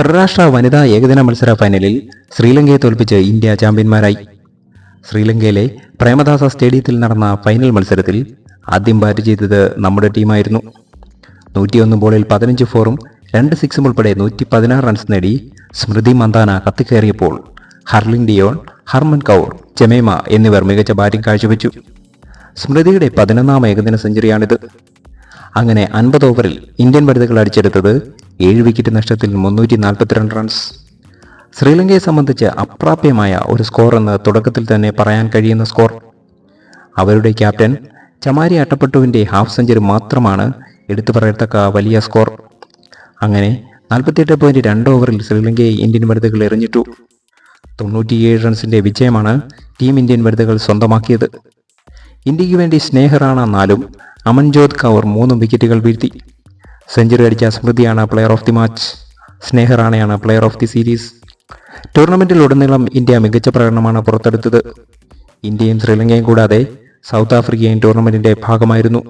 ത്രിരാഷ്ട്ര വനിതാ ഏകദിന മത്സര ഫൈനലിൽ ശ്രീലങ്കയെ തോൽപ്പിച്ച് ഇന്ത്യ ചാമ്പ്യന്മാരായി. ശ്രീലങ്കയിലെ പ്രേമദാസ സ്റ്റേഡിയത്തിൽ നടന്ന ഫൈനൽ മത്സരത്തിൽ ആദ്യം ബാറ്റ് ചെയ്തത് നമ്മുടെ ടീമായിരുന്നു. നൂറ്റിയൊന്ന് ബോളിൽ പതിനഞ്ച് ഫോറും രണ്ട് സിക്സും ഉൾപ്പെടെ നൂറ്റി പതിനാറ് റൺസ് നേടി സ്മൃതി മന്ദാന കത്തിക്കയറിയപ്പോൾ ഹർലിൻ ഡിയോൺ ഹർമൻ കൗർ ജമേമ എന്നിവർ മികച്ച ബാറ്റിംഗ് കാഴ്ചവെച്ചു. സ്മൃതിയുടെ പതിനൊന്നാം ഏകദിന സെഞ്ചുറിയാണിത് അങ്ങനെ അൻപത് ഓവറിൽ ഇന്ത്യൻ വനിതകൾ അടിച്ചെടുത്തത് ഏഴ് വിക്കറ്റ് നഷ്ടത്തിൽ മുന്നൂറ്റി നാൽപ്പത്തിരണ്ട് റൺസ് ശ്രീലങ്കയെ സംബന്ധിച്ച് അപ്രാപ്യമായ ഒരു സ്കോർ എന്ന് തുടക്കത്തിൽ തന്നെ പറയാൻ കഴിയുന്ന സ്കോർ അവരുടെ ക്യാപ്റ്റൻ ചമാരി അട്ടപ്പട്ടുവിന്റെ ഹാഫ് സെഞ്ചുറി മാത്രമാണ് എടുത്തു പറയത്തക്ക വലിയ സ്കോർ അങ്ങനെ നാൽപ്പത്തിയെട്ട് പോയിന്റ് രണ്ട് ഓവറിൽ ശ്രീലങ്കയെ ഇന്ത്യൻ വനിതകൾ എറിഞ്ഞിട്ടു. തൊണ്ണൂറ്റിയേഴ് റൺസിന്റെ വിജയമാണ് ടീം ഇന്ത്യൻ വനിതകൾ സ്വന്തമാക്കിയത്. ഇന്ത്യയ്ക്ക് വേണ്ടി സ്നേഹറാണ നാലും അമൻജോത് കൗർ മൂന്നും വിക്കറ്റുകൾ വീഴ്ത്തി. സെഞ്ചുറി അടിച്ച സ്മൃതിയാണ് player of the match Sneh റാണയാണ് player of the series ടൂർണമെന്റിൽ ഉടനീളം ഇന്ത്യ മികച്ച പ്രകടനമാണ് പുറത്തെടുത്തത്. ഇന്ത്യയും ശ്രീലങ്കയും കൂടാതെ സൗത്ത് ആഫ്രിക്കയും ടൂർണമെന്റിന്റെ ഭാഗമായിരുന്നു.